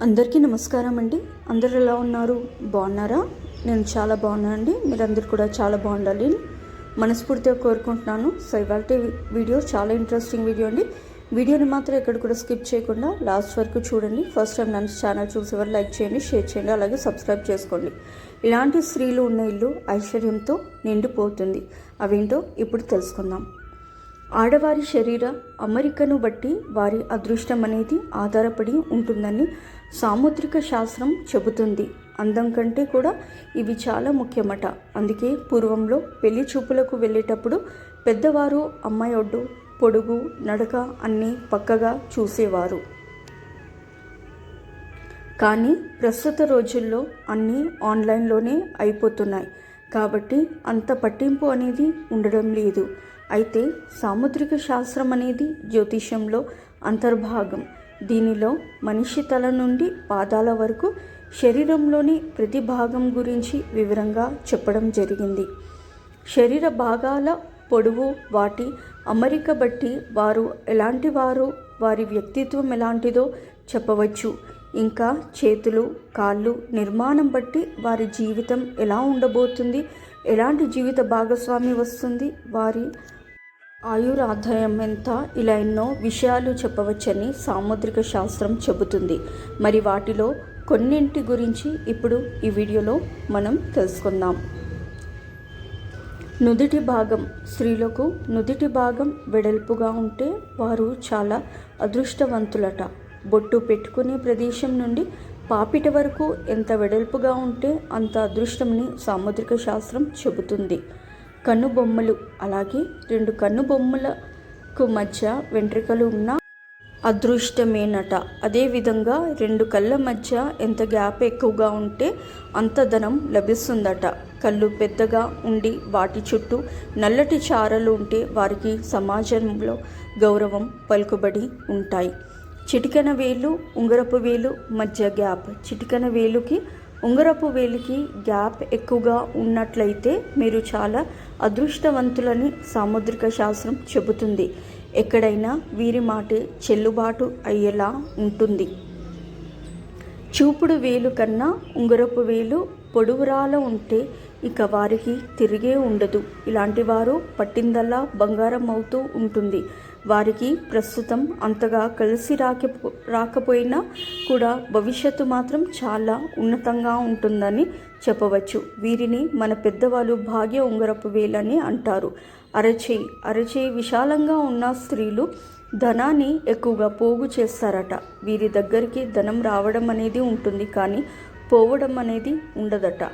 అందరికీ నమస్కారం అండి. అందరు ఎలా ఉన్నారు? బాగున్నారా? నేను చాలా బాగున్నాను అండి. మీరందరూ కూడా చాలా బాగుండాలి. మనస్ఫూర్తిగా కోరుకుంటున్నాను. సో ఇవాళ వీడియో చాలా ఇంట్రెస్టింగ్ వీడియో అండి. వీడియోని మాత్రం ఎక్కడ కూడా స్కిప్ చేయకుండా లాస్ట్ వరకు చూడండి. ఫస్ట్ టైం నన్ను ఛానల్ చూసేవారు లైక్ చేయండి షేర్ చేయండి అలాగే సబ్స్క్రైబ్ చేసుకోండి. ఇలాంటి స్త్రీలు ఉన్న ఇల్లు ఐశ్వర్యంతో నిండిపోతుంది. అవేంటో ఇప్పుడు తెలుసుకుందాం. ఆడవారి శరీర అమరికను బట్టి వారి అదృష్టం అనేది ఆధారపడి ఉంటుందని సాముద్రిక శాస్త్రం చెబుతుంది. అందం కంటే కూడా ఇవి చాలా ముఖ్యమట. అందుకే పూర్వంలో పెళ్ళి చూపులకు వెళ్ళేటప్పుడు పెద్దవారు అమ్మాయి ఒడ్డు పొడుగు నడక అన్నీ పక్కగా చూసేవారు. కానీ ప్రస్తుత రోజుల్లో అన్నీ ఆన్లైన్లోనే అయిపోతున్నాయి. కాబట్టి అంత పట్టింపు అనేది ఉండడం లేదు. అయితే సాముద్రిక శాస్త్రం అనేది జ్యోతిషంలో అంతర్భాగం. దీనిలో మనిషి తల నుండి పాదాల వరకు శరీరంలోని ప్రతి భాగం గురించి వివరంగా చెప్పడం జరిగింది. శరీర భాగాల పొడవు వాటి అమరిక బట్టి వారు ఎలాంటి వారు వారి వ్యక్తిత్వం ఎలాంటిదో చెప్పవచ్చు. ఇంకా చేతులు కాళ్ళు నిర్మాణం బట్టి వారి జీవితం ఎలా ఉండబోతుంది ఎలాంటి జీవిత భాగస్వామి వస్తుంది? వారి ఆయురాధ్యాయం ఎంత? ఇలా ఎన్నో విషయాలు చెప్పవచ్చని సాముద్రిక శాస్త్రం చెబుతుంది. మరి వాటిలో కొన్నింటి గురించి ఇప్పుడు ఈ వీడియోలో మనం తెలుసుకుందాం. నుదిటి భాగం స్త్రీలకు నుదిటి భాగం వెడల్పుగా ఉంటే వారు చాలా అదృష్టవంతులట. బొట్టు పెట్టుకునే ప్రదేశం నుండి పాపిట వరకు ఎంత వెడల్పుగా ఉంటే అంత అదృష్టంని సాముద్రిక శాస్త్రం చెబుతుంది. కన్నుబొమ్మలు అలాగే రెండు కన్నుబొమ్మలకు మధ్య వెంట్రుకలు ఉన్న అదృష్టమేనట. అదేవిధంగా రెండు కళ్ళ మధ్య ఎంత గ్యాప్ ఎక్కువగా ఉంటే అంత ధనం లభిస్తుందట. కళ్ళు పెద్దగా ఉండి వాటి చుట్టూ నల్లటి చారలు ఉంటే వారికి సమాజంలో గౌరవం పలుకుబడి ఉంటాయి. చిటికన వేలు ఉంగరపు వేలు మధ్య గ్యాప్. చిటికన వేలుకి ఉంగరపు వేలికి గ్యాప్ ఎక్కువగా ఉన్నట్లయితే మీరు చాలా అదృష్టవంతులని సాముద్రిక శాస్త్రం చెబుతుంది. ఎక్కడైనా వీరి మాటే చెల్లుబాటు అయ్యేలా ఉంటుంది. చూపుడు వేలు కన్నా ఉంగరపు వేలు పొడువురాల ఉంటే ఇక వారికి తిరిగే ఉండదు. ఇలాంటి వారు పట్టిందల్లా బంగారం అవుతూ ఉంటుంది. వారికి ప్రస్తుతం అంతగా కలిసి రాక రాకపోయినా కూడా భవిష్యత్తు మాత్రం చాలా ఉన్నతంగా ఉంటుందని చెప్పవచ్చు. వీరిని మన పెద్దవాళ్ళు భాగ్య ఉంగరపు వేలని అంటారు. అరచేయి అరచేయి విశాలంగా ఉన్న స్త్రీలు ధనాన్ని ఎక్కువగా పోగు చేస్తారట. వీరి దగ్గరికి ధనం రావడం అనేది ఉంటుంది కానీ పోవడం అనేది ఉండదట.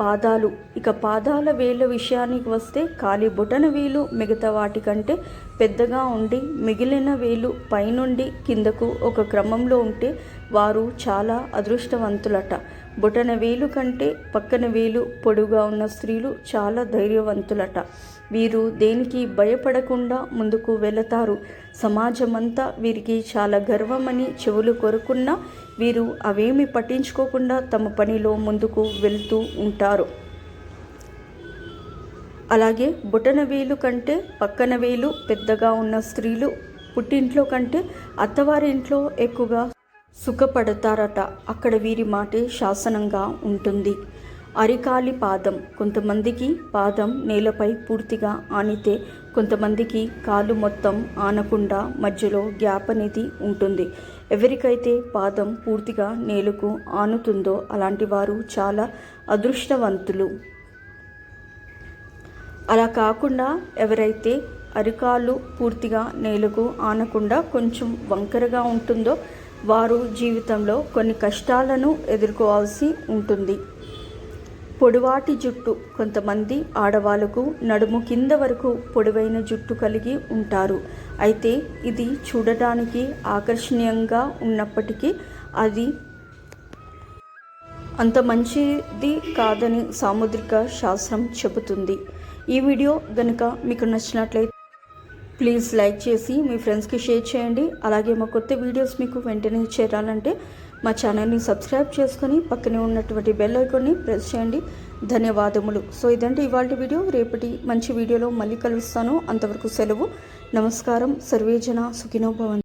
పాదాలు. ఇక పాదాల వేళ్ళ విషయానికి వస్తే ఖాళీ బొటన వేలు మిగతా వాటికంటే పెద్దగా ఉండి మిగిలిన వేలు పైనుండి కిందకు ఒక క్రమంలో ఉంటే వారు చాలా అదృష్టవంతులట. బొటన వేలు కంటే పక్కన వేలు పొడుగా ఉన్న స్త్రీలు చాలా ధైర్యవంతులట. వీరు దేనికి భయపడకుండా ముందుకు వెళతారు. సమాజమంతా వీరికి చాలా గర్వమని చెవులు కొరుకున్నా వీరు అవేమి పట్టించుకోకుండా తమ పనిలో ముందుకు వెళ్తూ ఉంటారు. అలాగే బుటన వేలు కంటే పక్కన వేలు పెద్దగా ఉన్న స్త్రీలు పుట్టింట్లో కంటే అత్తవారింట్లో ఎక్కువగా సుఖపడతారట. అక్కడ వీరి మాటే శాసనంగా ఉంటుంది. అరికాలి పాదం. కొంతమందికి పాదం నేలపై పూర్తిగా ఆనితే కొంతమందికి కాలు మొత్తం ఆనకుండా మధ్యలో గ్యాప్ అనేది ఉంటుంది. ఎవరికైతే పాదం పూర్తిగా నేలకు ఆనుతుందో అలాంటి వారు చాలా అదృష్టవంతులు. అలా కాకుండా ఎవరైతే అరికాలు పూర్తిగా నేలకు ఆనకుండా కొంచెం వంకరగా ఉంటుందో వారు జీవితంలో కొన్ని కష్టాలను ఎదుర్కోవాల్సి ఉంటుంది. పొడివాటి జుట్టు కొంతమంది ఆడవాళ్ళకు నడుము కింద వరకు పొడవైన జుట్టు కలిగి ఉంటారు. అయితే ఇది చూడటానికి ఆకర్షణీయంగా ఉన్నప్పటికీ అది అంత మంచిది కాదని సాముద్రిక శాస్త్రం చెబుతుంది. ఈ వీడియో కనుక మీకు నచ్చినట్లయితే ప్లీజ్ లైక్ చేసి మీ ఫ్రెండ్స్కి షేర్ చేయండి. అలాగే మా కొత్త వీడియోస్ మీకు వెంటనే చేరాలంటే మా ఛానల్ని సబ్స్క్రైబ్ చేసుకొని పక్కనే ఉన్నటువంటి బెల్ ఐకాన్ని ప్రెస్ చేయండి. ధన్యవాదములు. సో ఇదంటే ఇవాళ వీడియో. రేపటి మంచి వీడియోలో మళ్ళీ కలుస్తాను. అంతవరకు సెలవు. నమస్కారం. సర్వేజన సుఖినోభవన్